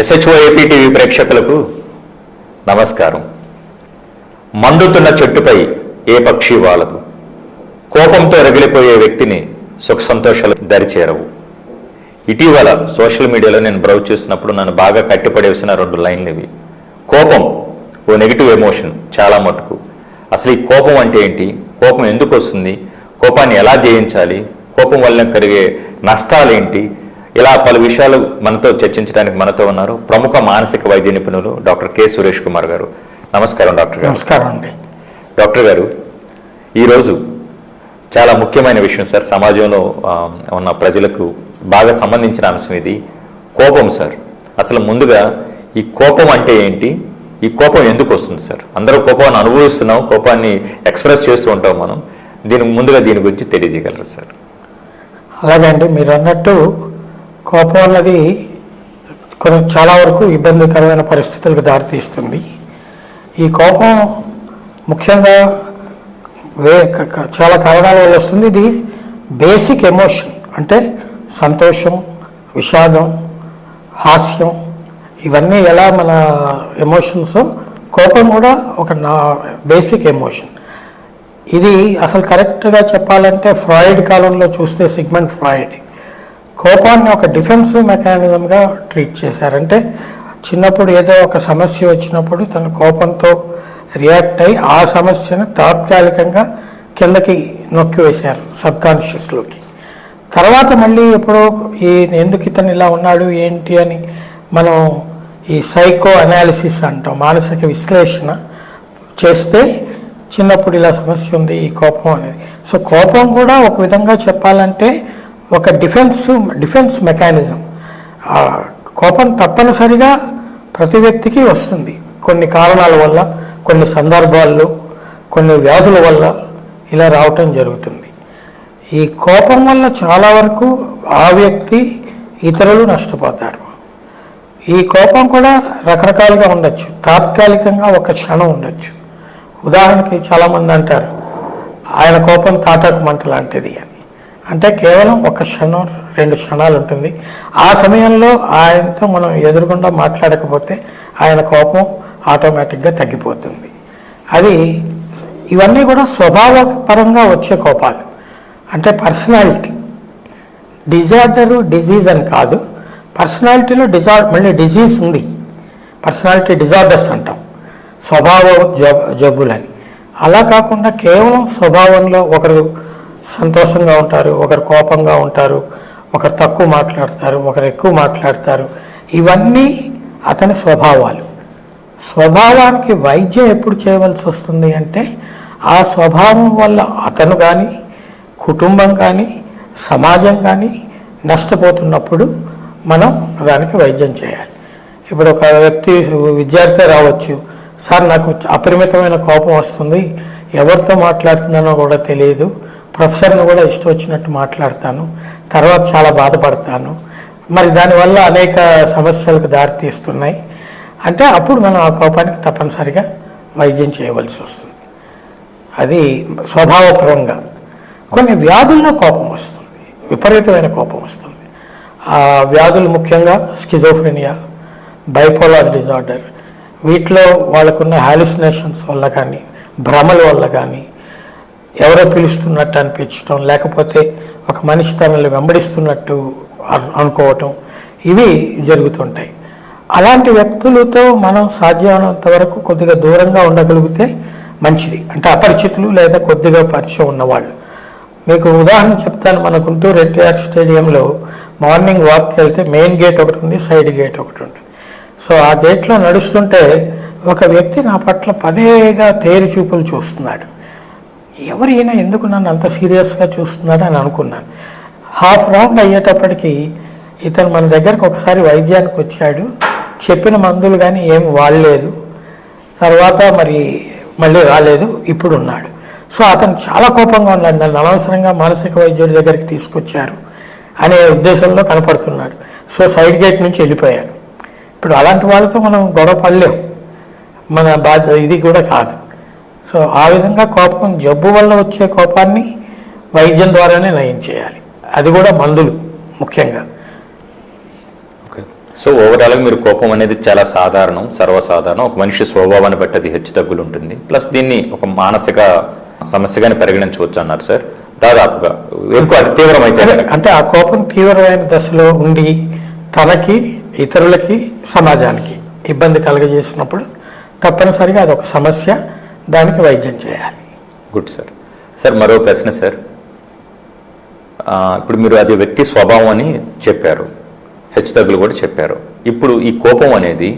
SHO TV ప్రేక్షకులకు నమస్కారం. మండుతున్న చెట్టుపై ఏ పక్షి వాలదు? కోపంతో రగిలిపోయే వ్యక్తిని సుఖ సంతోషాలు దరిచేరవు. ఇటీవల సోషల్ మీడియాలో నేను బ్రౌజ్ చేసినప్పుడు నన్ను బాగా కట్టిపడేసిన రెండు లైన్లు ఇవి. కోపం ఓ నెగిటివ్ ఎమోషన్ చాలా మటుకు. అసలు ఈ కోపం అంటే ఏంటి? కోపం ఎందుకు వస్తుంది? కోపాన్ని ఎలా జయించాలి? కోపం వల్ల కలిగే నష్టాలు ఏంటి ఇలా పలు విషయాలు మనతో చర్చించడానికి మనతో ఉన్నారు ప్రముఖ మానసిక వైద్య నిపుణులు డాక్టర్ కె సురేష్ కుమార్ గారు. నమస్కారం డాక్టర్ గారు. నమస్కారం అండి. డాక్టర్ గారు ఈరోజు చాలా ముఖ్యమైన విషయం సార్. సమాజంలో ఉన్న ప్రజలకు బాగా సంబంధించిన అంశం ఇది. కోపం సార్. అసలు ముందుగా ఈ కోపం అంటే ఏంటి? ఈ కోపం ఎందుకు వస్తుంది సార్? అందరూ కోపాన్ని అనుభవిస్తున్నాం కోపాన్ని ఎక్స్ప్రెస్ చేస్తూ ఉంటాం మనం. దీని ముందుగా దీని గురించి తెలియజేయగలరు సార్? అలాగే అండి మీరు అన్నట్టు కోపం అన్నది కొన్ని చాలా వరకు ఇబ్బందికరమైన పరిస్థితులకు దారితీస్తుంది. ఈ కోపం ముఖ్యంగా వే చాలా కారణాల వల్ల వస్తుంది. ఇది బేసిక్ ఎమోషన్ అంటే సంతోషం విషాదం హాస్యం ఇవన్నీ ఎలా మన ఎమోషన్స్ కోపం కూడా ఒక నా బేసిక్ ఎమోషన్. ఇది అసలు కరెక్ట్గా చెప్పాలంటే ఫ్రాయిడ్ కాలంలో చూస్తే సిగ్మెంట్ ఫ్రాయిడ్. కోపాన్ని ఒక డిఫెన్స్ మెకానిజంగా ట్రీట్ చేశారంటే చిన్నప్పుడు ఏదో ఒక సమస్య వచ్చినప్పుడు తన కోపంతో రియాక్ట్ అయ్యి ఆ సమస్యను తాత్కాలికంగా కిందకి నొక్కి వేశారు సబ్కాన్షియస్లోకి తర్వాత మళ్ళీ ఎప్పుడో ఈ ఎందుకు ఇతను ఇలా ఉన్నాడు ఏంటి అని మనం ఈ సైకో అనాలిసిస్ అంటాం మానసిక విశ్లేషణ చేస్తే చిన్నప్పుడు ఇలా సమస్య ఉంది ఈ కోపం అనేది. సో కోపం కూడా ఒక విధంగా చెప్పాలంటే ఒక డిఫెన్స్ డిఫెన్స్ మెకానిజం కోపం తప్పనిసరిగా ప్రతి వ్యక్తికి వస్తుంది. కొన్ని కారణాల వల్ల కొన్ని సందర్భాల్లో కొన్ని వ్యాధుల వల్ల ఇలా రావటం జరుగుతుంది. ఈ కోపం వల్ల చాలా వరకు ఆ వ్యక్తి ఇతరులు నష్టపోతారు. ఈ కోపం కూడా రకరకాలుగా ఉండొచ్చు. తాత్కాలికంగా ఒక క్షణం ఉండొచ్చు. ఉదాహరణకి చాలామంది అంటారు ఆయన కోపం తాటాకు మంట లాంటిది అని. అంటే కేవలం ఒక క్షణం రెండు క్షణాలు ఉంటుంది. ఆ సమయంలో ఆయనతో మనం ఎదురుగుండా మాట్లాడకపోతే ఆయన కోపం ఆటోమేటిక్గా తగ్గిపోతుంది. అది ఇవన్నీ కూడా స్వభావపరంగా వచ్చే కోపాలు. అంటే పర్సనాలిటీ. డిజార్డరు డిజీజ్ అని కాదు. పర్సనాలిటీలో డిజార్ మళ్ళీ డిజీజ్ ఉంది. పర్సనాలిటీ డిజార్డర్స్ అంటాం. స్వభావ జబ్ జబ్బులని. అలా కాకుండా కేవలం స్వభావంలో ఒకరు సంతోషంగా ఉంటారు ఒకరు కోపంగా ఉంటారు ఒకరు తక్కువ మాట్లాడతారు ఒకరు ఎక్కువ మాట్లాడతారు. ఇవన్నీ అతని స్వభావాలు. స్వభావానికి వైద్యం ఎప్పుడు చేయవలసి వస్తుంది అంటే ఆ స్వభావం వల్ల అతను కానీ కుటుంబం కానీ సమాజం కానీ నష్టపోతున్నప్పుడు మనం దానికి వైద్యం చేయాలి. ఇప్పుడు ఒక వ్యక్తి విద్యార్థి రావచ్చు. సార్ నాకు అపరిమితమైన కోపం వస్తుంది. ఎవరితో మాట్లాడుతున్నానో కూడా తెలియదు. ప్రొఫెసర్ని కూడా ఇష్టం వచ్చినట్టు మాట్లాడతాను. తర్వాత చాలా బాధపడతాను. మరి దానివల్ల అనేక సమస్యలకు దారితీస్తున్నాయి. అంటే అప్పుడు మనం ఆ కోపానికి తప్పనిసరిగా వైద్యం చేయవలసి వస్తుంది. అది స్వభావపరంగా. కొన్ని వ్యాధుల్లో కోపం వస్తుంది. విపరీతమైన కోపం వస్తుంది. ఆ వ్యాధులు ముఖ్యంగా స్కిజోఫ్రెనియా బైపోలార్ డిజార్డర్. వీటిలో వాళ్ళకున్న హాలుసినేషన్స్ వల్ల కానీ భ్రమల వల్ల కానీ ఎవరో పిలుస్తున్నట్టు అనిపించటం లేకపోతే ఒక మనిషి తనని వెంబడిస్తున్నట్టు అనుకోవటం ఇవి జరుగుతుంటాయి. అలాంటి వ్యక్తులతో మనం సాధ్యమైనంత వరకు కొద్దిగా దూరంగా ఉండగలిగితే మంచిది. అంటే అపరిచితులు లేదా కొద్దిగా పరిచయం ఉన్నవాళ్ళు. మీకు ఉదాహరణ చెప్తాను. మన గుంటూరు ఎన్టీఆర్ స్టేడియంలో మార్నింగ్ వాక్కి వెళ్తే మెయిన్ గేట్ ఒకటి ఉంది సైడ్ గేట్ ఒకటి ఉంది. సో ఆ గేట్లో నడుస్తుంటే ఒక వ్యక్తి నా పట్ల పదేగా తేరి చూపులు చూస్తున్నాడు. ఎవరు ఈయన ఎందుకు నన్ను అంత సీరియస్గా చూస్తున్నాడు అని అనుకున్నాను. హాఫ్ రౌండ్ అయ్యేటప్పటికి ఇతను మన దగ్గరకు ఒకసారి వైద్యానికి వచ్చాడు. చెప్పిన మందులు కానీ ఏం వాడలేదు. తర్వాత మరి మళ్ళీ రాలేదు. ఇప్పుడు ఉన్నాడు సో అతను చాలా కోపంగా ఉన్నాడు. నన్ను అనవసరంగా మానసిక వైద్యుడి దగ్గరికి తీసుకొచ్చారు అనే ఉద్దేశంలో కనపడుతున్నాడు. సో సైడ్ గేట్ నుంచి వెళ్ళిపోయాడు. ఇప్పుడు అలాంటి వాళ్ళతో మనం గొడవ పడలేం. మన బాధ్యత ఇది కూడా కాదు. సో ఆ విధంగా కోపం జబ్బు వల్ల వచ్చే కోపాన్ని వైద్యం ద్వారానే నయం చేయాలి. అది కూడా మందులు ముఖ్యంగా. ఓకే. సో ఓవరాల్గా మీరు కోపం అనేది చాలా సాధారణం సర్వసాధారణం. ఒక మనిషి స్వభావాన్ని బట్టి అది హెచ్చు తగ్గులు ఉంటుంది. ప్లస్ దీన్ని ఒక మానసిక సమస్యగానే పరిగణించవచ్చు అన్నారు సార్. దాదాపుగా ఎక్కువ తీవ్రమైతే అదే, అంటే ఆ కోపం తీవ్రమైన దశలో ఉండి తనకి ఇతరులకి సమాజానికి ఇబ్బంది కలగజేసినప్పుడు తప్పనిసరిగా అదొక సమస్య. దానికి వైద్యం చేయాలి. Good sir. సార్ మరో ప్రశ్న సార్. ఇప్పుడు మీరు అది వ్యక్తి స్వభావం అని చెప్పారు. హెచ్చుతగ్గులు కూడా చెప్పారు. ఇప్పుడు ఈ కోపం అనేది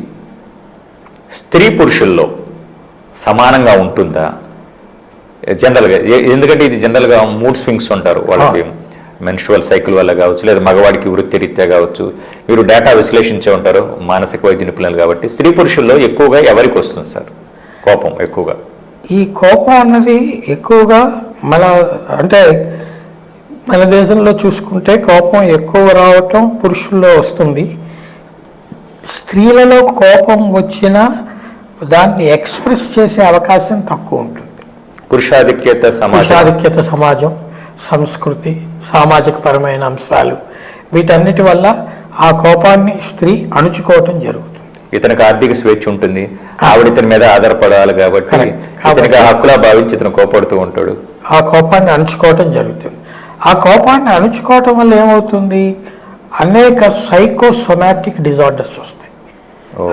స్త్రీ పురుషుల్లో సమానంగా ఉంటుందా? జనరల్గా ఎందుకంటే ఇది జనరల్గా మూడ్ స్వింగ్స్ ఉంటారు వాళ్ళకి. మెన్స్ట్రువల్ సైకిల్ వల్ల కావచ్చు లేదా మగవాడికి వృత్తిరీత్యా కావచ్చు. మీరు డేటా విశ్లేషించే ఉంటారు మానసిక వైద్య నిపుణులు కాబట్టి. స్త్రీ పురుషుల్లో ఎక్కువగా ఎవరికి వస్తుంది సార్? కోపం ఎక్కువగా. ఈ కోపం అన్నది ఎక్కువగా మన అంటే మన దేశంలో చూసుకుంటే కోపం ఎక్కువ రావటం పురుషుల్లో వస్తుంది. స్త్రీలలో కోపం వచ్చినా దాన్ని ఎక్స్ప్రెస్ చేసే అవకాశం తక్కువ ఉంటుంది. పురుషాధిక్యత సమాజం. పురుషాధిక్యత సమాజం సంస్కృతి సామాజిక పరమైన అంశాలు వీటన్నిటి వల్ల ఆ కోపాన్ని స్త్రీ అణుచుకోవటం జరుగుతుంది. ఇతనికి ఆర్థిక స్వేచ్ఛ ఉంటుంది. ఆవిడ ఇతని మీద ఆధారపడాలి కాబట్టి. ఇతనికి హక్కులా భావించి ఇతను కోపడుతూ ఉంటాడు. ఆ కోపాన్ని అణుచుకోవటం జరుగుతుంది. ఆ కోపాన్ని అణుచుకోవటం వల్ల ఏమవుతుంది? అనేక సైకోసొమాటిక్ డిజార్డర్స్ వస్తాయి.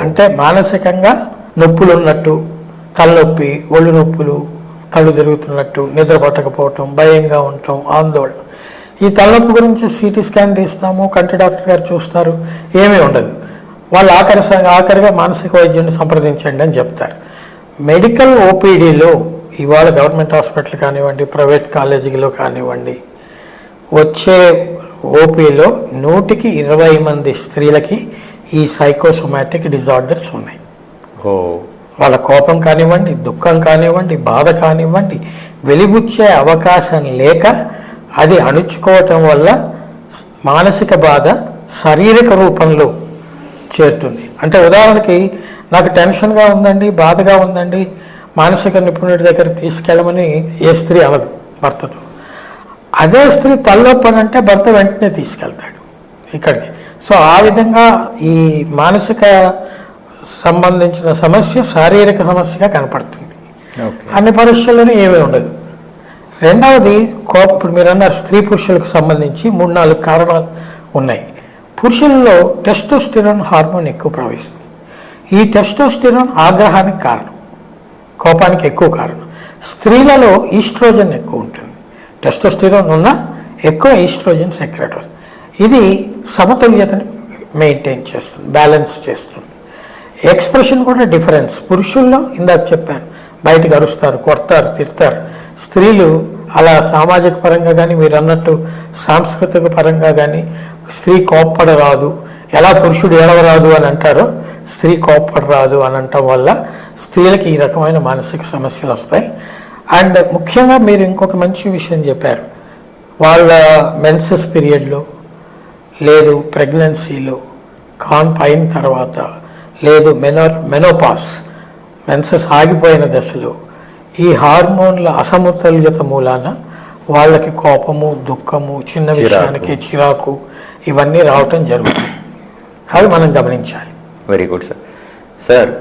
అంటే మానసికంగా నొప్పులు ఉన్నట్టు తలనొప్పి ఒళ్ళు నొప్పులు కళ్ళు తిరుగుతున్నట్టు నిద్ర పట్టకపోవటం భయంగా ఉండటం ఆందోళన. ఈ తలనొప్పి గురించి సిటీ స్కాన్ తీస్తాము కంటి డాక్టర్ గారు చూస్తారు ఏమీ ఉండదు. వాళ్ళు ఆఖరి ఆఖరిగా మానసిక వైద్యుని సంప్రదించండి అని చెప్తారు. మెడికల్ ఓపీడీలో ఇవాళ గవర్నమెంట్ హాస్పిటల్ కానివ్వండి ప్రైవేట్ కాలేజీలో కానివ్వండి వచ్చే ఓపీలో నూటికి ఇరవై మంది స్త్రీలకి ఈ సైకోసొమాటిక్ డిజార్డర్స్ ఉన్నాయి. ఓ. వాళ్ళ కోపం కానివ్వండి దుఃఖం కానివ్వండి బాధ కానివ్వండి వెలిబుచ్చే అవకాశం లేక అది అణుచుకోవటం వల్ల మానసిక బాధ శారీరక రూపంలో చేరుతుంది. అంటే ఉదాహరణకి నాకు టెన్షన్గా ఉందండి బాధగా ఉందండి మానసిక నిపుణుడి దగ్గర తీసుకెళ్ళమని ఏ స్త్రీ అనదు భర్తతో. అదే స్త్రీ తలనొప్పి అని అంటే భర్త వెంటనే తీసుకెళ్తాడు ఇక్కడికి. సో ఆ విధంగా ఈ మానసిక సంబంధించిన సమస్య శారీరక సమస్యగా కనపడుతుంది. అన్ని పరీక్షల్లోనే ఏమీ ఉండదు. రెండవది కోపం ఇప్పుడు మీరు అన్నారు స్త్రీ పురుషులకు సంబంధించి మూడు నాలుగు కారణాలు ఉన్నాయి. పురుషుల్లో టెస్టోస్టిరాన్ హార్మోన్ ఎక్కువ ప్రవహిస్తుంది. ఈ టెస్టోస్టిరాన్ ఆగ్రహానికి కారణం కోపానికి ఎక్కువ కారణం. స్త్రీలలో ఈస్ట్రోజన్ ఎక్కువ ఉంటుంది. టెస్టోస్టిరాన్ ఉన్న ఎక్కువ ఈస్ట్రోజన్ సెక్రెట్ అవుతుంది ఇది సమతుల్యతని మెయింటైన్ చేస్తుంది బ్యాలెన్స్ చేస్తుంది. ఎక్స్ప్రెషన్ కూడా డిఫరెన్స్ పురుషుల్లో ఇందాక చెప్పాను బయటకు అరుస్తారు కొడతారు తిడతారు. స్త్రీలు అలా సామాజిక పరంగా కానీ మీరు అన్నట్టు సాంస్కృతిక పరంగా కానీ స్త్రీ కోప్పడరాదు. ఎలా పురుషుడు ఏడవరాదు అని అంటారో స్త్రీ కోప్పడరాదు అని అనటం వల్ల స్త్రీలకి ఈ రకమైన మానసిక సమస్యలు వస్తాయి. అండ్ ముఖ్యంగా మీరు ఇంకొక మంచి విషయం చెప్పారు. వాళ్ళ మెన్సెస్ పీరియడ్లో లేదు ప్రెగ్నెన్సీలో కాన్ప్ అయిన తర్వాత లేదు మెనో మెనోపాస్ మెన్సెస్ ఆగిపోయిన దశలో ఈ హార్మోన్ల అసమతుల్యత మూలాన వాళ్ళకి కోపము దుఃఖము చిన్న. విషయానికి చిరాకు ఇవన్నీ రావటం జరుగుతుంది. అది మనం గమనించాలి. వెరీ గుడ్ సార్ సార్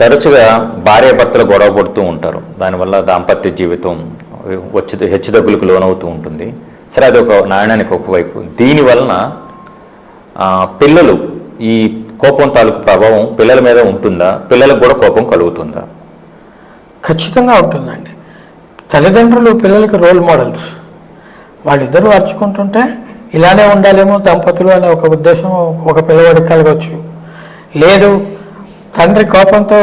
తరచుగా భార్య భర్తలు గొడవ పడుతూ ఉంటారు. దానివల్ల దాంపత్య జీవితం వచ్చి హెచ్చుతగ్గులకు లోనవుతూ ఉంటుంది. సరే అది ఒక నాణ్యానికి ఒకవైపు దీని వలన ఆ, పిల్లలు ఈ కోపం తాలూకు ప్రభావం పిల్లల మీద ఉంటుందా? పిల్లలకు కూడా కోపం కలుగుతుందా? ఖచ్చితంగా ఉంటుందండి. తల్లిదండ్రులు పిల్లలకి రోల్ మోడల్స్ వాళ్ళిద్దరూ అరుచుకుంటుంటే ఇలానే ఉండాలేమో దంపతులు అనే ఒక ఉద్దేశం ఒక పిల్లవాడికి కలగవచ్చు లేదు తండ్రి కోపంతో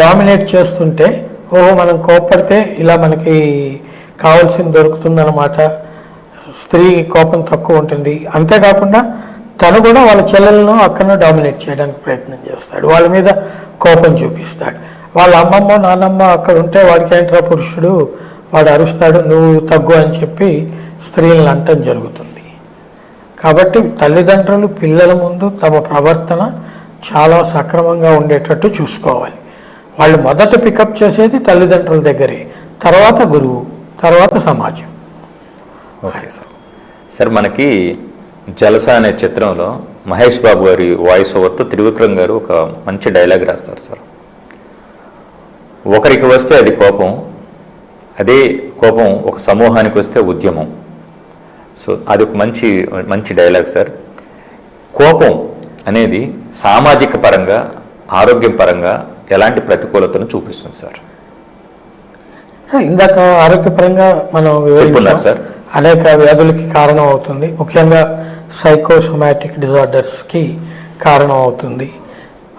డామినేట్ చేస్తుంటే ఓహో మనం కోపడితే ఇలా మనకి కావాల్సింది దొరుకుతుందన్నమాట. స్త్రీ కోపం తక్కువ ఉంటుంది. అంతేకాకుండా తను కూడా వాళ్ళ చెల్లెలను అక్కను డామినేట్ చేయడానికి ప్రయత్నం చేస్తాడు. వాళ్ళ మీద కోపం చూపిస్తాడు. వాళ్ళ అమ్మమ్మ నాన్నమ్మ అక్కడ ఉంటే వాడికి ఏంట్రా పురుషుడు? వాడు అరుస్తాడు నువ్వు తగ్గు అని చెప్పి స్త్రీలను అంటం జరుగుతుంది. కాబట్టి తల్లిదండ్రులు పిల్లల ముందు తమ ప్రవర్తన చాలా సక్రమంగా ఉండేటట్టు చూసుకోవాలి. వాళ్ళు మొదట పికప్ చేసేది తల్లిదండ్రుల దగ్గరే. తర్వాత గురువు తర్వాత సమాజం. Okay sir. సార్ మనకి జలస అనే చిత్రంలో మహేష్ బాబు గారి వాయిస్ ఓవర్తో త్రివిక్రమ్ గారు ఒక మంచి డైలాగ్ రాస్తారు సార్. ఒకరికి వస్తే అది కోపం అదే కోపం ఒక సమూహానికి వస్తే ఉద్యమం. సో అది ఒక మంచి మంచి డైలాగ్ సార్ కోపం అనేది సామాజిక పరంగా ఆరోగ్యం పరంగా ఎలాంటి ప్రతికూలతను చూపిస్తుంది సార్ ఇందాక ఆరోగ్యపరంగా మనం వివరించాం. సార్. అనేక వ్యాధులకి కారణం అవుతుంది. ముఖ్యంగా సైకోసోమాటిక్ డిజార్డర్స్కి కారణం అవుతుంది.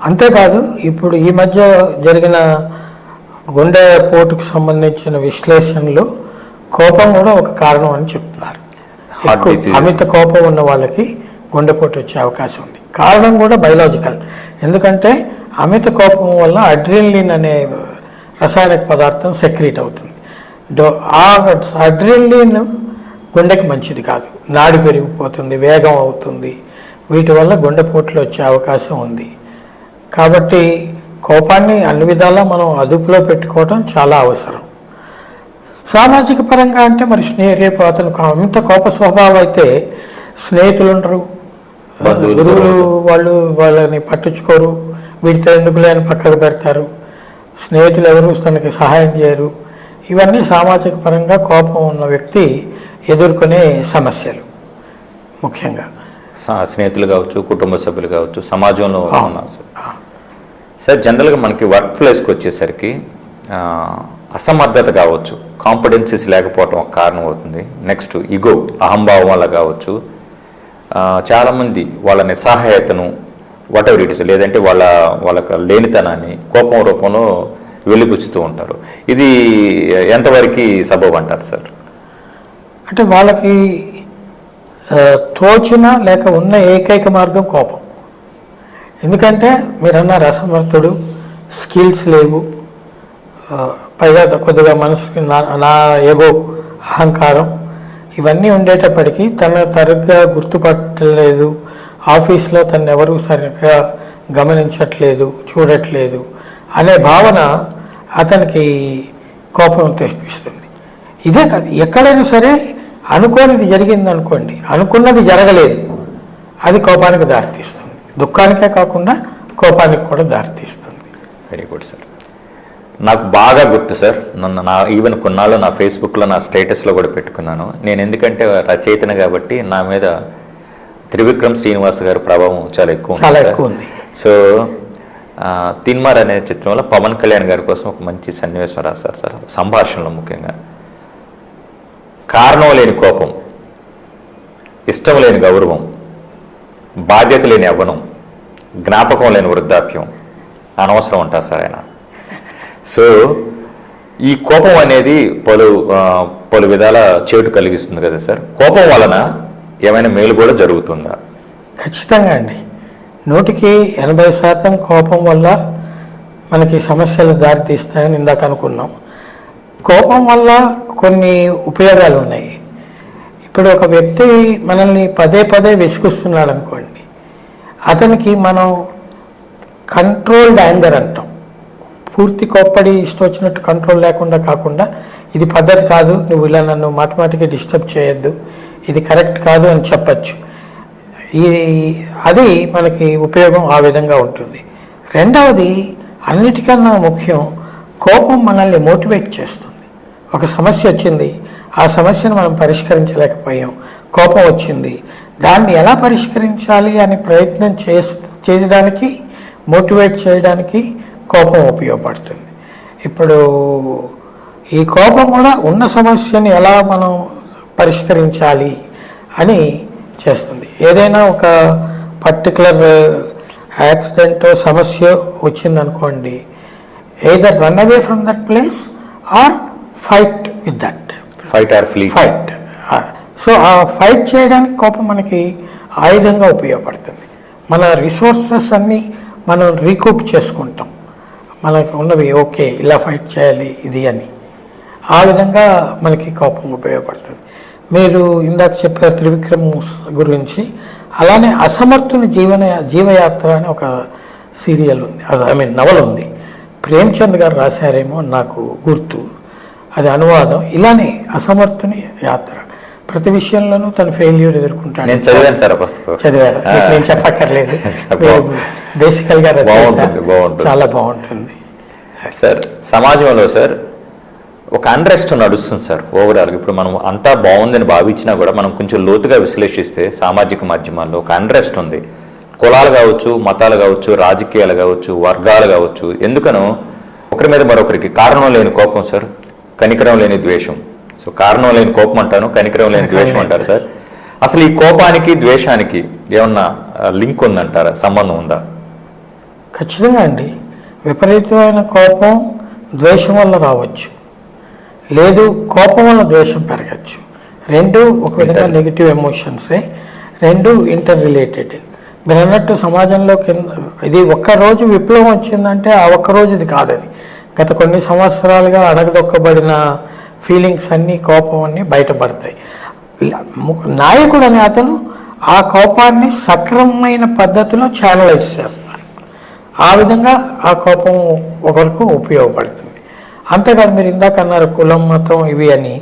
అంతేకాదు ఇప్పుడు ఈ మధ్య జరిగిన గుండె పోటుకు సంబంధించిన విశ్లేషణలు కోపం కూడా ఒక కారణం అని చెప్తున్నారు. అమిత కోపం ఉన్న వాళ్ళకి గుండెపోటు వచ్చే అవకాశం ఉంది. కారణం కూడా బయలాజికల్ ఎందుకంటే అమిత కోపం వల్ల అడ్రినలిన్ అనే రసాయనిక పదార్థం సెక్రీట్ అవుతుంది. డో ఆ అడ్రినలిన్ గుండెకి మంచిది కాదు. నాడి పెరిగిపోతుంది వేగం అవుతుంది. వీటి వల్ల గుండెపోట్లు వచ్చే అవకాశం ఉంది. కాబట్టి కోపాన్ని అన్ని విధాలా మనం అదుపులో పెట్టుకోవడం చాలా అవసరం. సామాజిక పరంగా అంటే మరి స్నేహ రేపు అతను అంత కోప స్వభావం అయితే స్నేహితులు ఉండరు గురువులు వాళ్ళు వాళ్ళని పట్టించుకోరు. వీటితో ఎందుకు లేని పక్కకు పెడతారు. స్నేహితులు ఎవరు తనకి సహాయం చేయరు. ఇవన్నీ సామాజిక పరంగా కోపం ఉన్న వ్యక్తి ఎదుర్కొనే సమస్యలు ముఖ్యంగా. స్నేహితులు కావచ్చు కుటుంబ సభ్యులు కావచ్చు సమాజంలో సార్ సార్ జనరల్గా మనకి వర్క్ ప్లేస్కి వచ్చేసరికి అసమర్థత కావచ్చు కాంపిటెన్సీస్ లేకపోవటం ఒక కారణం అవుతుంది నెక్స్ట్ ఇగో అహంభావం వల్ల కావచ్చు. చాలామంది వాళ్ళ నిస్సహాయతను వాట్ ఎవర్ ఇట్ ఇస్ లేదంటే వాళ్ళ వాళ్ళ లేనితనాన్ని కోపం రూపంలో వెలిగుచ్చుతూ ఉంటారు. ఇది ఎంతవరకు సబబ్ అంటారు సార్? అంటే వాళ్ళకి తోచిన లేక ఉన్న ఏకైక మార్గం కోపం. ఎందుకంటే మీరన్న రసమర్థుడు స్కిల్స్ లేవు పైగా కొద్దిగా మనసుకి నా నా ఎగో అహంకారం ఇవన్నీ ఉండేటప్పటికీ తన తరగ్గా గుర్తుపట్టలేదు. ఆఫీస్లో తను ఎవరు సరిగ్గా గమనించట్లేదు చూడట్లేదు అనే భావన అతనికి కోపం తెప్పిస్తుంది. ఇదే కాదు ఎక్కడైనా సరే అనుకోనిది జరిగింది అనుకోండి అనుకున్నది జరగలేదు అది కోపానికి దారితీస్తుంది. దుఃఖానికే కాకుండా కోపానికి కూడా దారితీస్తుంది. వెరీ గుడ్ సార్ నాకు బాగా గుర్తు సార్. నన్ను నా ఈవెన్ కొన్నాళ్ళు నా ఫేస్బుక్లో నా స్టేటస్లో కూడా పెట్టుకున్నాను. నేను ఎందుకంటే రచయితను కాబట్టి నా మీద త్రివిక్రమ్ శ్రీనివాస్ గారి ప్రభావం చాలా ఎక్కువ ఉంది. సో తిన్మార్ అనే చిత్రంలో పవన్ కళ్యాణ్ గారి కోసం ఒక మంచి సన్నివేశం రాశారు సార్. సంభాషణలో ముఖ్యంగా. కారణం లేని కోపం ఇష్టం లేని గౌరవం బాధ్యత లేని యవ్వనం జ్ఞాపకం లేని వృద్ధాప్యం అనవసరం ఉంటారు సార్ ఆయన. సో ఈ కోపం అనేది పలు పలు విధాల చేటు కలిగిస్తుంది కదా సార్? కోపం వలన ఏమైనా మేలు కూడా జరుగుతుందా? ఖచ్చితంగా అండి. నూటికి ఎనభై శాతం కోపం వల్ల మనకి సమస్యలు దారితీస్తాయని ఇందాక అనుకున్నాం. కోపం వల్ల కొన్ని ఉపయోగాలు ఉన్నాయి. ఇప్పుడు ఒక వ్యక్తి మనల్ని పదే పదే విసుగుస్తున్నాడు అనుకోండి. అతనికి మనం కంట్రోల్డ్ యాంగర్ అంటాం. పూర్తి కోప్పడి ఇష్టం వచ్చినట్టు కంట్రోల్ లేకుండా కాకుండా ఇది పద్ధతి కాదు నువ్వు ఇలా నన్ను మాటమాటికి డిస్టర్బ్ చేయొద్దు ఇది కరెక్ట్ కాదు అని చెప్పచ్చు. ఈ అది మనకి ఉపయోగం ఆ విధంగా ఉంటుంది. రెండవది అన్నిటికన్నా ముఖ్యం కోపం మనల్ని మోటివేట్ చేస్తుంది. ఒక సమస్య వచ్చింది ఆ సమస్యను మనం పరిష్కరించలేకపోయాం కోపం వచ్చింది. దాన్ని ఎలా పరిష్కరించాలి అనే ప్రయత్నం చేస్ చేయడానికి మోటివేట్ చేయడానికి కోపం ఉపయోగపడుతుంది. ఇప్పుడు ఈ కోపం కూడా ఉన్న సమస్యని ఎలా మనం పరిష్కరించాలి అని చేస్తుంది. ఏదైనా ఒక పర్టికులర్ యాక్సిడెంట్ సమస్య వచ్చిందనుకోండి either run away from that place or fight with that fight or flee fight so ఆ ఫైట్ చేయడానికి కోపం మనకి ఆయుధంగా ఉపయోగపడుతుంది. మన రిసోర్సెస్ అన్నీ మనం రీకూప్ చేసుకుంటాం. మనకు ఉన్నవి ఓకే ఇలా ఫైట్ చేయాలి ఇది అని. ఆ విధంగా మనకి కోపం ఉపయోగపడుతుంది. మీరు ఇందాక చెప్పారు త్రివిక్రమ్ గురించి. అలానే అసమర్థుని జీవన జీవయాత్ర అని ఒక సీరియల్ ఉంది. ఐ మీన్ నవల ఉంది. ప్రేమ్చంద్ గారు రాశారేమో నాకు గుర్తు. అది అనువాదం. ఇలానే అసమర్థుని యాత్ర. ప్రతి విషయంలోనూ తను ఫెయిల్యూర్ ఎదుర్కొంటాడు. నేను చదివాను సార్ పుస్తకం. చదివారు. మీకు నేను చెప్పక్కర్లేదు. బాగుంది. బేసికల్గా రచయిత. బాగుంటుంది, బాగుంటుంది. చాలా బాగుంటుంది. సార్ సమాజంలో సార్ ఒక అన్రెస్ట్ నడుస్తుంది సార్ ఓవరాల్ ఇప్పుడు మనం అంతా బాగుందని భావించినా కూడా మనం కొంచెం లోతుగా విశ్లేషిస్తే సామాజిక మాధ్యమాల్లో ఒక అన్రెస్ట్ ఉంది. కులాలు కావచ్చు మతాలు కావచ్చు రాజకీయాలు కావచ్చు వర్గాలు కావచ్చు. ఎందుకనో ఒకరి మీద మరొకరికి కారణం లేని కోపం సార్ కనికరం లేని ద్వేషం. సో కారణం లేని కోపం అంటాను కనికరం లేని ద్వేషం అంటారు సార్. అసలు ఈ కోపానికి ద్వేషానికి ఏమన్నా లింక్ ఉందంటారా? సంబంధం ఉందా? ఖచ్చితంగా అండి. విపరీతమైన కోపం ద్వేషం వల్ల రావచ్చు. లేదు కోపం వల్ల ద్వేషం పెరగచ్చు. రెండు ఒక విధంగా నెగిటివ్ ఎమోషన్సే రెండు ఇంటర్ రిలేటెడ్ మీరు అన్నట్టు సమాజంలో కింద ఇది ఒక్క రోజు విప్లవం వచ్చిందంటే ఆ ఒక్క రోజు ఇది కాదు అది గత కొన్ని సంవత్సరాలుగా అడగదొక్కబడిన ఫీలింగ్స్ అన్నీ కోపం అన్నీ బయటపడతాయి. నాయకుడు అనే అతను ఆ కోపాన్ని సక్రమమైన పద్ధతిలో ఛానలైజ్ చేస్తారు ఆ విధంగా ఆ కోపం ఒకరికి ఉపయోగపడుతుంది. అంతేకాదు మీరు ఇందాక అన్నారు కులం మతం ఇవి అని.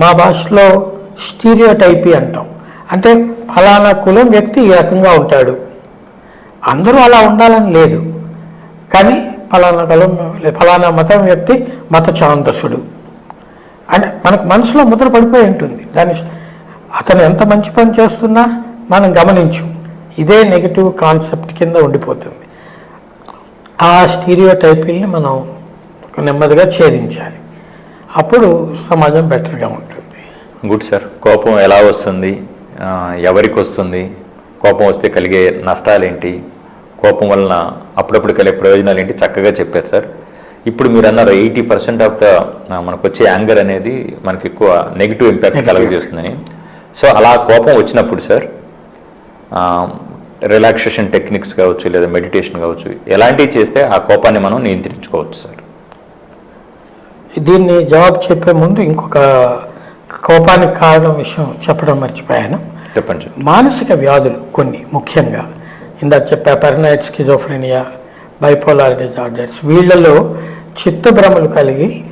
మా భాషలో స్టీరియోటైపీ అంటాం. అంటే ఫలానా కులం వ్యక్తి ఈ రకంగా ఉంటాడు. అందరూ అలా ఉండాలని లేదు. కానీ ఫలానా కులం ఫలానా మతం వ్యక్తి మత ఛాందసుడు. అంటే మనకు మనసులో ముద్ర పడిపోయి ఉంటుంది. దాని అతను ఎంత మంచి పని చేస్తున్నా మనం గమనించు. ఇదే నెగిటివ్ కాన్సెప్ట్ కింద ఉండిపోతుంది. ఆ స్టీరియో టైపుల్ని మనం నెమ్మదిగా ఛేదించాలి. అప్పుడు సమాజం బెటర్గా ఉంటుంది. Good sir. కోపం ఎలా వస్తుంది? ఎవరికి వస్తుంది? కోపం వస్తే కలిగే నష్టాలేంటి? కోపం వలన అప్పుడప్పుడు కలిగే ప్రయోజనాలు ఏంటి చక్కగా చెప్పారు సార్. ఇప్పుడు మీరు అన్నారు ఎయిటీ పర్సెంట్ ఆఫ్ ద మనకు వచ్చే యాంగర్ అనేది మనకి ఎక్కువ నెగిటివ్ ఇంపాక్ట్. కలగజేస్తుందని. సో అలా కోపం వచ్చినప్పుడు సార్ రిలాక్సేషన్ టెక్నిక్స్ కావచ్చు లేదా మెడిటేషన్ కావచ్చు ఎలాంటివి చేస్తే ఆ కోపాన్ని మనం నియంత్రించుకోవచ్చు సార్ దీన్ని జవాబు చెప్పే ముందు ఇంకొక కోపానికి కారణం విషయం చెప్పడం మర్చిపోయాను. చెప్పండి మానసిక వ్యాధులు కొన్ని ముఖ్యంగా ఇందాక చెప్పా పెరనైట్ స్కిజోఫ్రెనియా బైపోలార్ డిజార్డర్స్ వీళ్ళలో చిత్తభ్రమలు కలిగి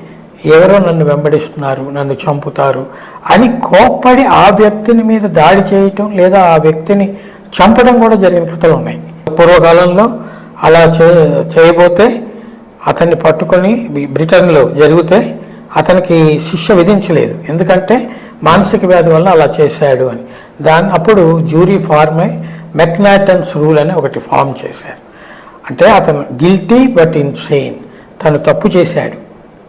ఎవరో నన్ను వెంబడిస్తున్నారు నన్ను చంపుతారు అని కోప్పడి ఆ వ్యక్తిని మీద దాడి చేయటం లేదా ఆ వ్యక్తిని చంపడం కూడా జరిగిన కథలు ఉన్నాయి. పూర్వకాలంలో అలా చే చేయబోతే అతన్ని పట్టుకొని బ్రిటన్లో జరిగితే అతనికి శిక్ష విధించలేదు. ఎందుకంటే మానసిక వ్యాధి వల్ల అలా చేశాడు అని. దాని అప్పుడు జ్యూరీ ఫార్మ్ మెక్నాటన్స్ రూల్ అని ఒకటి ఫామ్ చేశారు. అంటే అతను గిల్టీ బట్ ఇన్సేన్ తను తప్పు చేశాడు.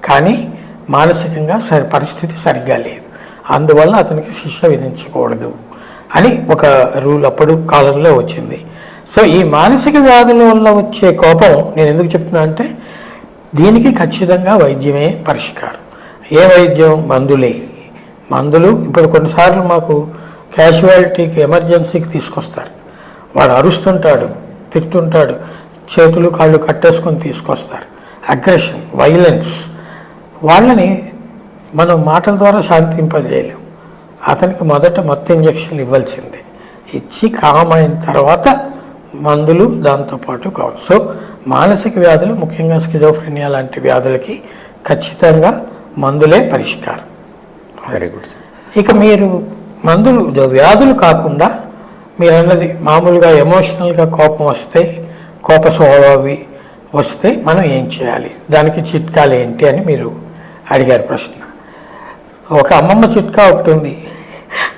కానీ మానసికంగా సరి పరిస్థితి సరిగ్గా లేదు. అందువల్ల అతనికి శిక్ష విధించకూడదు అని ఒక రూల్ అప్పుడు కాలంలో వచ్చింది. సో ఈ మానసిక వ్యాధుల వల్ల వచ్చే కోపం నేను ఎందుకు చెప్తున్నా అంటే దీనికి ఖచ్చితంగా వైద్యమే పరిష్కారం. ఏ వైద్యం? మందులే. మందులు ఇప్పుడు కొన్నిసార్లు మాకు క్యాజువాలిటీకి ఎమర్జెన్సీకి తీసుకొస్తారు. వాడు అరుస్తుంటాడు తిట్టుంటాడు చేతులు కాళ్ళు కట్టేసుకొని తీసుకొస్తారు. అగ్రెషన్ వైలెన్స్ వాళ్ళని మనం మాటల ద్వారా శాంతింపజేయలేం. అతనికి మొదట మత్తు ఇంజక్షన్లు ఇవ్వాల్సిందే. ఇచ్చి కామ్ అయిన తర్వాత మందులు దాంతోపాటు కావాలి సో మానసిక వ్యాధులు ముఖ్యంగా స్కిజోఫ్రెనియా లాంటి వ్యాధులకి ఖచ్చితంగా మందులే పరిష్కారం. వెరీ గుడ్ ఇక మీరు మందులు వ్యాధులు కాకుండా మీరు అన్నది మామూలుగా ఎమోషనల్గా కోపం వస్తే కోప స్వభావి వస్తే మనం ఏం చేయాలి? దానికి చిట్కాలు ఏంటి అని మీరు అడిగారు ప్రశ్న. ఒక అమ్మమ్మ చిట్కా ఒకటి ఉంది.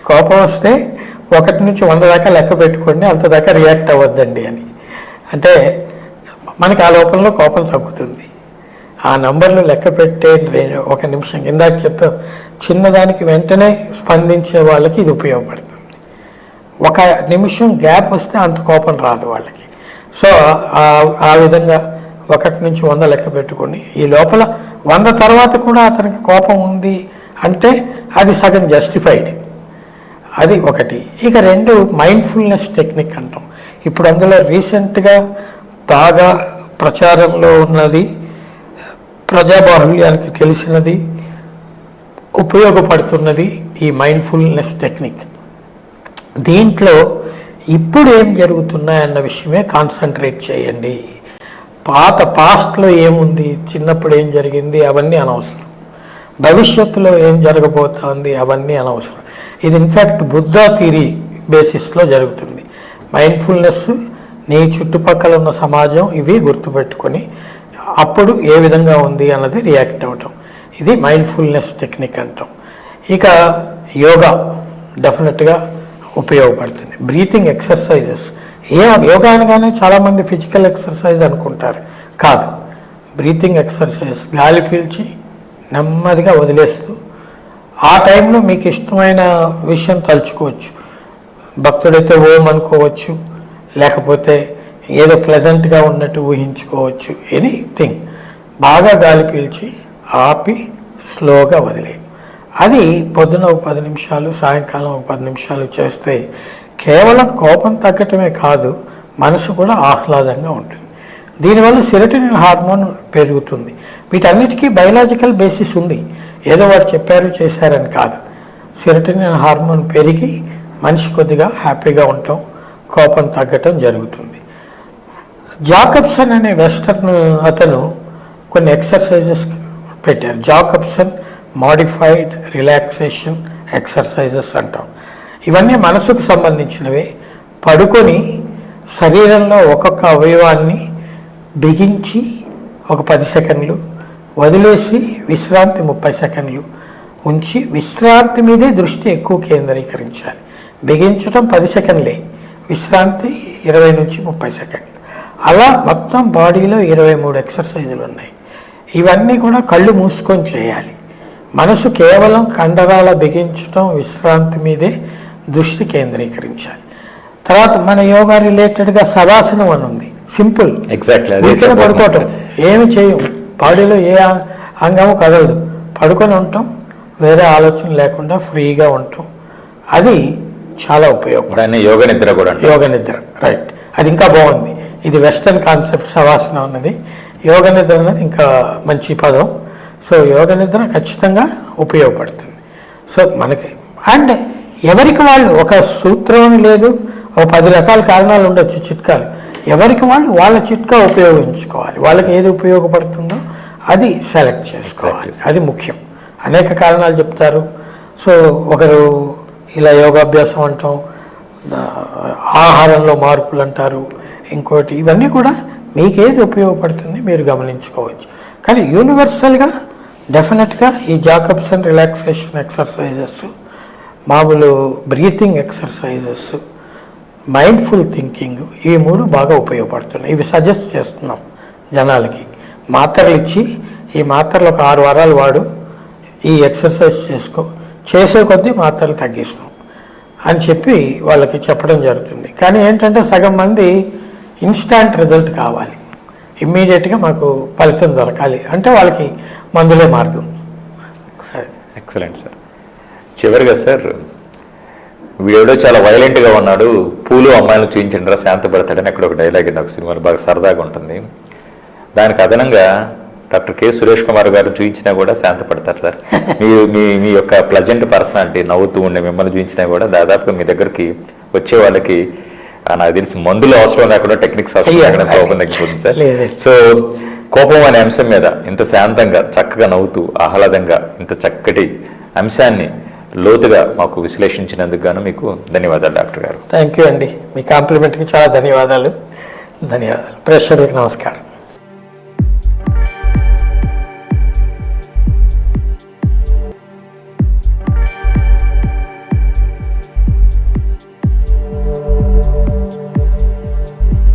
కోపం వస్తే ఒకటి నుంచి వంద దాకా లెక్క పెట్టుకోండి అంత దాకా రియాక్ట్ అవ్వద్దండి అని. అంటే మనకి ఆ లోపంలో కోపం తగ్గుతుంది. ఆ నంబర్లు లెక్క పెట్టే ఒక నిమిషం ఇందాక చెప్పాం చిన్నదానికి వెంటనే స్పందించే వాళ్ళకి ఇది ఉపయోగపడుతుంది. ఒక నిమిషం గ్యాప్ వస్తే అంత కోపం రాదు వాళ్ళకి. సో ఆ- విధంగా ఒకటి నుంచి వంద లెక్క పెట్టుకుని ఈ లోపల వంద తర్వాత కూడా అతనికి కోపం ఉంది అంటే అది సగం జస్టిఫైడ్ అది ఒకటి. ఇక రెండు మైండ్ఫుల్నెస్ టెక్నిక్ అంటాం. ఇప్పుడు అందులో రీసెంట్గా బాగా ప్రచారంలో ఉన్నది ప్రజాబాహుల్యానికి తెలిసినది ఉపయోగపడుతున్నది ఈ మైండ్ఫుల్నెస్ టెక్నిక్ దీంట్లో ఇప్పుడు ఏం జరుగుతున్నాయన్న విషయమే కాన్సన్ట్రేట్ చేయండి. పాత పాస్ట్లో ఏముంది? చిన్నప్పుడు ఏం జరిగింది? అవన్నీ అనవసరం. భవిష్యత్తులో ఏం జరగబోతోంది? అవన్నీ అనవసరం. ఇది ఇన్ఫ్యాక్ట్ బుద్ధ థీరీ బేసిస్లో జరుగుతుంది. మైండ్ఫుల్నెస్ నీ చుట్టుపక్కల ఉన్న సమాజం ఇవి గుర్తుపెట్టుకొని అప్పుడు ఏ విధంగా ఉంది అన్నది రియాక్ట్ అవటం. ఇది మైండ్ఫుల్నెస్ టెక్నిక్ అంటాం. ఇక యోగా డెఫినెట్గా ఉపయోగపడుతుంది. బ్రీతింగ్ ఎక్సర్సైజెస్ ఏ యోగా అనగానే చాలామంది ఫిజికల్ ఎక్సర్సైజ్ అనుకుంటారు. కాదు. బ్రీతింగ్ ఎక్సర్సైజ్ గాలి పీల్చి నెమ్మదిగా వదిలేస్తూ ఆ టైంలో మీకు ఇష్టమైన విషయం తలుచుకోవచ్చు. భక్తుడైతే ఓం అనుకోవచ్చు. లేకపోతే ఏదో ప్లెజెంట్గా ఉన్నట్టు ఊహించుకోవచ్చు. ఎనీథింగ్ బాగా గాలి పీల్చి ఆపి స్లోగా వదిలే అది పొద్దున ఒక పది నిమిషాలు సాయంకాలం ఒక పది నిమిషాలు చేస్తే కేవలం కోపం తగ్గటమే కాదు మనసు కూడా ఆహ్లాదంగా ఉంటుంది. దీనివల్ల సెరటనిన్ హార్మోన్ పెరుగుతుంది. వీటన్నిటికీ బయలాజికల్ బేసిస్ ఉంది. ఏదో వారు చెప్పారు చేశారని కాదు. సెరటనిన్ హార్మోన్ పెరిగి మనిషి కొద్దిగా హ్యాపీగా ఉండటం కోపం తగ్గటం జరుగుతుంది. జాకబ్సన్ అనే వెస్టర్న్ అతను కొన్ని ఎక్సర్సైజెస్ పెట్టారు. జాకబ్సన్ మాడిఫైడ్ రిలాక్సేషన్ ఎక్సర్సైజెస్ అంటాం. ఇవన్నీ మనసుకు సంబంధించినవి. పడుకొని శరీరంలో ఒక్కొక్క అవయవాన్ని బిగించి ఒక పది సెకండ్లు వదిలేసి విశ్రాంతి ముప్పై సెకండ్లు ఉంచి విశ్రాంతి మీదే దృష్టి ఎక్కువ కేంద్రీకరించాలి. బిగించడం పది సెకండ్లే విశ్రాంతి ఇరవై నుంచి ముప్పై సెకండ్లు. అలా మొత్తం బాడీలో ఇరవై మూడు ఎక్సర్సైజులు ఉన్నాయి. ఇవన్నీ కూడా కళ్ళు మూసుకొని చేయాలి. మనసు కేవలం కండరాల బిగించటం విశ్రాంతి మీదే దృష్టి కేంద్రీకరించాలి. తర్వాత మన యోగా రిలేటెడ్గా సదాసనం అని ఉంది. సింపుల్ ఎగ్జాక్ట్లీ పడుకోవటం. ఏమి చేయం బాడీలో ఏ అంగము కదలదు. పడుకొని ఉంటాం. వేరే ఆలోచన లేకుండా ఫ్రీగా ఉంటాం. అది చాలా ఉపయోగం యోగ నిద్ర కూడా. యోగ నిద్ర. రైట్ అది ఇంకా బాగుంది. ఇది వెస్టర్న్ కాన్సెప్ట్ సవాసనం అన్నది యోగ నిద్ర అన్నది ఇంకా మంచి పదం. సో యోగ నిద్ర ఖచ్చితంగా ఉపయోగపడుతుంది. సో మనకి అండ్ ఎవరికి వాళ్ళు ఒక సూత్రం లేదు ఒక పది రకాల కారణాలు ఉండొచ్చు చిట్కాలు. ఎవరికి వాళ్ళు వాళ్ళ చిట్కా ఉపయోగించుకోవాలి. వాళ్ళకి ఏది ఉపయోగపడుతుందో అది సెలెక్ట్ చేసుకోవాలి. అది ముఖ్యం. అనేక కారణాలు చెప్తారు. సో ఒకరు ఇలా యోగాభ్యాసం అంటాం ఆహారంలో మార్పులు అంటారు. ఇంకోటి ఇవన్నీ కూడా మీకు ఏది ఉపయోగపడుతుంది మీరు గమనించుకోవచ్చు. కానీ యూనివర్సల్గా డెఫినెట్గా ఈ జాకబ్సన్ రిలాక్సేషన్ ఎక్సర్సైజెస్ మామూలు బ్రీతింగ్ ఎక్సర్సైజెస్ మైండ్ఫుల్ థింకింగ్ ఈ మూడు బాగా ఉపయోగపడుతున్నాయి. ఇవి సజెస్ట్ చేస్తున్నాం జనాలకి. మాత్రలు ఇచ్చి ఈ మాత్రలు ఒక ఆరు వారాలు వాడు ఈ ఎక్సర్సైజ్ చేసుకో చేసే కొద్దీ మాత్రలు తగ్గిస్తాం అని చెప్పి వాళ్ళకి చెప్పడం జరుగుతుంది. కానీ ఏంటంటే సగం మంది ఇన్స్టాంట్ రిజల్ట్ కావాలి. ఇమ్మీడియట్గా మాకు ఫలితం దొరకాలి. అంటే వాళ్ళకి మందులే మార్గం. సరే ఎక్సలెంట్ సార్ చివరిగా సార్ వీడెవడో చాలా వైలెంట్గా ఉన్నాడు. పూలు అమ్మాయిలను చూపించండి రా శాంతపడతాడని అక్కడ ఒక డైలాగ్ నాకు సినిమాలో బాగా సరదాగా ఉంటుంది. దానికి అదనంగా డాక్టర్ కె. సురేష్ కుమార్ గారు చూపించినా కూడా శాంతపడతారు సార్ మీ మీ మీ యొక్క ప్లజెంట్ పర్సనాలిటీ నవ్వుతూ ఉండే మిమ్మల్ని చూపించినా కూడా దాదాపుగా మీ దగ్గరికి వచ్చే వాళ్ళకి నాకు తెలిసి మందులు అవసరం లేకుండా టెక్నిక్స్ అవసరం లేకుండా తగ్గిపోతుంది సార్ లేదు. సో కోపం అనే అంశం మీద ఇంత శాంతంగా చక్కగా నవ్వుతూ ఆహ్లాదంగా ఇంత చక్కటి అంశాన్ని లోతుగా మాకు విశ్లేషించినందుకు గాను మీకు ధన్యవాదాలు డాక్టర్ గారు. థ్యాంక్ యూ అండి మీ కాంప్లిమెంట్కి చాలా ధన్యవాదాలు. ధన్యవాదాలు. ప్రేక్షకులకు నమస్కారం.